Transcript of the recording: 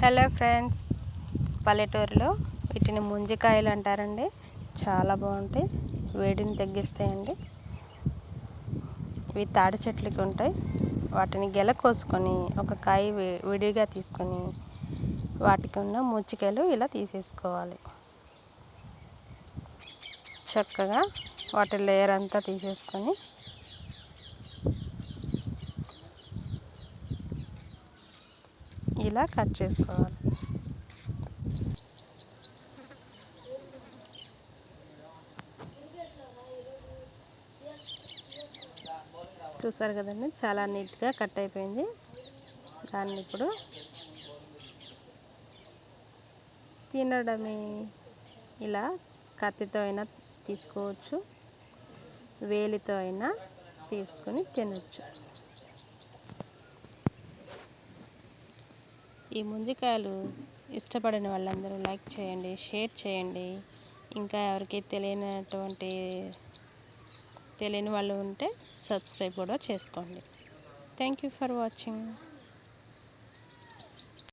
Hello friends పల్లెటూరులో వీటిని ముంజికాయలు అంటారండి. చాలా బాగుంటాయి. వేడిని తగ్గిస్తాయండి. ఇవి తాడి చెట్లకి ఉంటాయి. వాటిని గెల కోసుకొని ఒక కాయ విడిగా తీసుకొని వాటికి ఉన్న ముచ్చికాయలు ఇలా తీసేసుకోవాలి. చక్కగా వాటి లేయర్ అంతా తీసేసుకొని ఇలా కట్ చేసుకోవాలి. చూసారు కదండి చాలా నీట్గా కట్ అయిపోయింది. దాన్ని ఇప్పుడు తినడమే ఇలా కత్తితో అయినా తీసుకోవచ్చు వేలితో అయినా తీసుకొని తినచ్చు. ఈ ముంజికాయలు ఇష్టపడిన వాళ్ళందరూ లైక్ చేయండి షేర్ చేయండి. ఇంకా ఎవరికి తెలియనటువంటి తెలియని వాళ్ళు ఉంటే సబ్స్క్రైబ్ కూడా చేసుకోండి. Thank you for watching